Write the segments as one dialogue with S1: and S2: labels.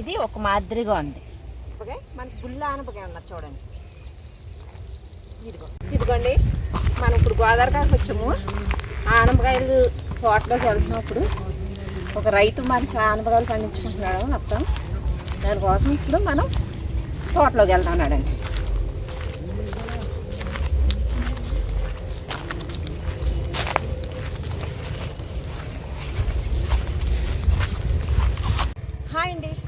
S1: ఇది ఒక మాదిరిగా ఉంది. ఓకే మనకి గుళ్ళ ఆనపకాయ ఉన్నది చూడండి. ఇదిగో ఇదిగోండి. మనం ఇప్పుడు గోదావరికాయకి వచ్చాము. ఆనపకాయలు తోటలోకి వెళ్తున్నప్పుడు ఒక రైతు మనకి ఆనపకాయలు పండించుకుంటున్నాడు మొత్తం. దానికోసం ఇప్పుడు మనం తోటలోకి వెళ్తున్నాడండి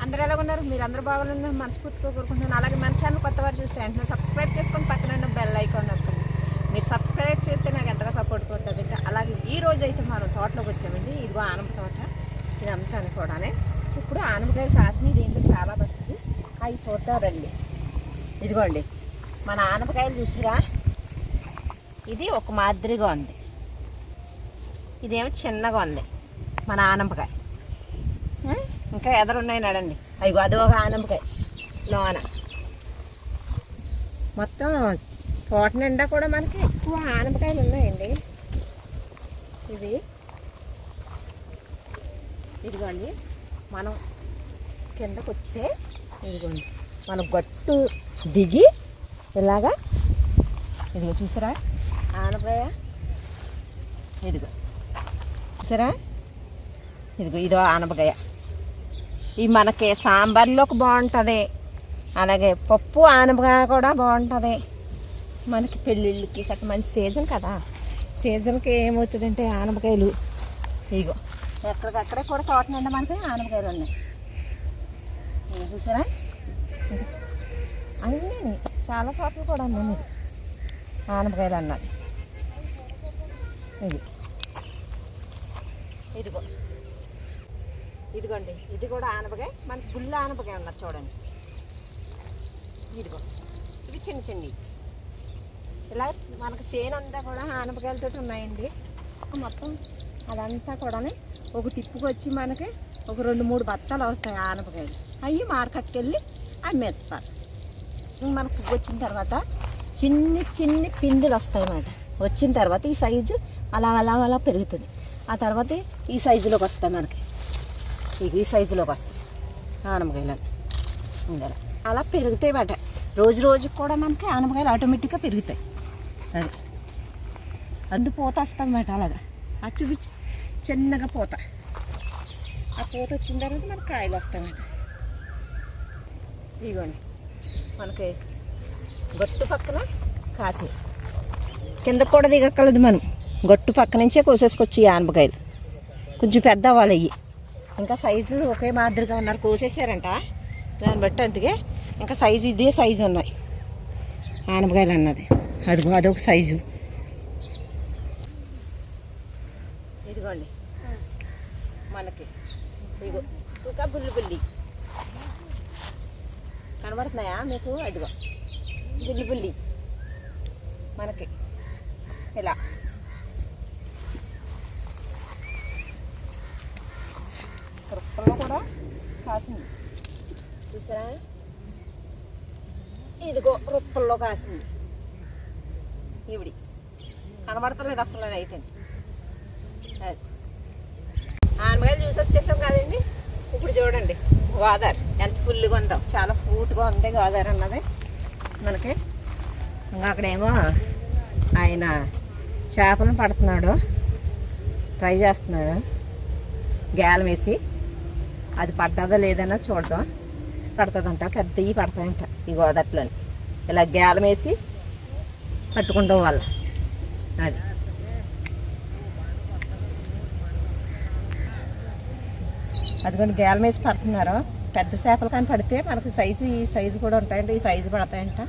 S1: అందరూ ఎలా ఉన్నారు? మీరు అందరూ బాగాలని మనస్ఫూర్తిగా కోరుకుంటున్నాను. అలాగే మన ఛానల్ కొత్త వారు చూస్తే వెంటనే సబ్స్క్రైబ్ చేసుకొని పక్కన బెల్ ఐకాన్ నొక్కండి. మీరు సబ్స్క్రైబ్ చేస్తే నాకు ఎంతగా సపోర్ట్ ఉంటుంది అలాగే ఈ రోజు అయితే మనం తోటలోకి వచ్చామండి. ఇదిగో ఆనప తోట. ఇదంతా కూడానే. ఇప్పుడు ఆనపకాయలు కాసినవి దీంట్లో చాలా పడుతుంది. అవి చూద్దాం రండి ఇదిగోండి. మన ఆనపకాయలు చూసిరా? ఇది ఒక మాదిరిగా ఉంది. ఇదేమో చిన్నగా ఉంది. మన ఆనపకాయ. ఇంకా ఎదరున్నాయి నడండి. అవి అది ఒక ఆనపకాయ. లోన. మొత్తం తోట నిండా కూడా మనకి ఎక్కువ ఆనపకాయలు ఉన్నాయండి. ఇది ఇదిగోండి. మనం కిందకు వస్తే ఇదిగోండి. మన గట్టు దిగి ఇలాగా ఇదిగో చూసారా? ఆనపకాయ. ఇదిగో. చూసారా? ఇదిగో ఇదో ఆనపకాయ. ఇవి మనకి సాంబార్లోకి బాగుంటుంది. అలాగే పప్పు ఆనపకాయ కూడా బాగుంటుంది. మనకి పెళ్ళిళ్ళకి గట్ట మంచి సీజన్ కదా. సీజన్కి ఏమవుతుందంటే ఆనపకాయలు. ఇగో ఎక్కడికక్కడే కూడా తోట నిండా మనకి ఆనపకాయలు ఉన్నాయి. చూసారా? అన్నీ చాలా చోట్ల కూడా ఉన్నాయి ఆనపకాయలు అన్నది ఇది ఇదిగో. ఇదిగోండి ఇది కూడా ఆనపకాయ. మనకి గుళ్ళ ఆనపకాయ ఉన్నది చూడండి. ఇదిగో ఇవి చిన్న చిన్నవి. ఇలా మనకి చేను అంతా కూడా ఆనపకాయలతో ఉన్నాయండి. మొత్తం అదంతా కూడా ఒక టిప్పుకి వచ్చి మనకి ఒక రెండు మూడు బత్తాలు వస్తాయి ఆనపకాయలు. అవి మార్కెట్కి వెళ్ళి అమ్మేస్తారు. ఇంక మనకు పువ్వు వచ్చిన తర్వాత చిన్ని చిన్ని పిందులు వస్తాయి అన్నమాట. వచ్చిన తర్వాత ఈ సైజు అలా అలా అలా పెరుగుతుంది. ఆ తర్వాత ఈ సైజులోకి వస్తాయి మనకి. ఇక ఈ సైజులోకి వస్తాయి. ఆనపకాయలు ఉండాలి అలా పెరుగుతాయి బట రోజు రోజుకి కూడా మనకి ఆనపకాయలు ఆటోమేటిక్గా పెరుగుతాయి. అది. అందు పూత వస్తుంది అన్నమాట అలాగా. అచ్చుపిచ్చి చిన్నగా పూత. ఆ పూత వచ్చిన తర్వాత మనకి కాయలు వస్తాయన్నమాట ఇదిగోండి మనకి గట్టు పక్కన కాసి కింద కూడా దిగక్కలేదు మనం. గట్టు పక్క నుంచే కోసేసుకొచ్చి ఈ ఆనపకాయలు. కొంచెం పెద్ద అవ్వాలి అయ్యి. ఇంకా సైజులు ఒకే మాదిరిగా ఉన్నారు. కోసేసారంట దాన్ని బట్టి అందుకే ఇంకా సైజు ఇదే సైజు ఉన్నాయి. ఆనపకాయలు అన్నది. అదిగో అదొక సైజు. ఇదిగోండి. మనకి. ఇదిగో. ఇంకా బుల్లి బుల్లి. కనబడుతున్నాయా మీకు? అదిగో. బుల్లి బుల్లి. మనకి. ఇలా కృప్పల్లో కూడా కాసింది. చూసారా? ఇదిగో రొప్పల్లో కాసింది. ఈవిడి. కనబడతలేదు అసలు అది అయితే అది ఆనపకాయలు చూసి వచ్చేసాం కదండి. ఇప్పుడు చూడండి గోదావరి ఎంత ఫుల్గా ఉందో. చాలా ఫ్రూట్గా ఉంది గోదావరి అన్నది. మనకి ఇంకా అక్కడేమో ఆయన చేపలను పడుతున్నాడు. ట్రై చేస్తున్నాడు. గేలం వేసి. అది పడ్డదో లేదన్నా చూడదాం పడుతుందంట పెద్దవి పడతాయంట. ఈ గోదట్లోని ఇలా గేలం వేసి పట్టుకుంటాం వాళ్ళు. అది. అదిగోండి గేలం వేసి పడుతున్నారు. పెద్ద చేపలు కానీ పడితే మనకి సైజు ఈ సైజు కూడా ఉంటాయంట ఈ సైజు పడతాయంట.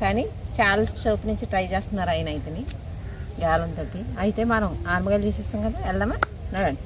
S1: కానీ చాలా చోపు నుంచి ట్రై చేస్తున్నారు ఆయన అయితేని గేలంతో అయితే మనం ఆనమగాయలు చేసేస్తాం కదా వెళ్దామా? నడండి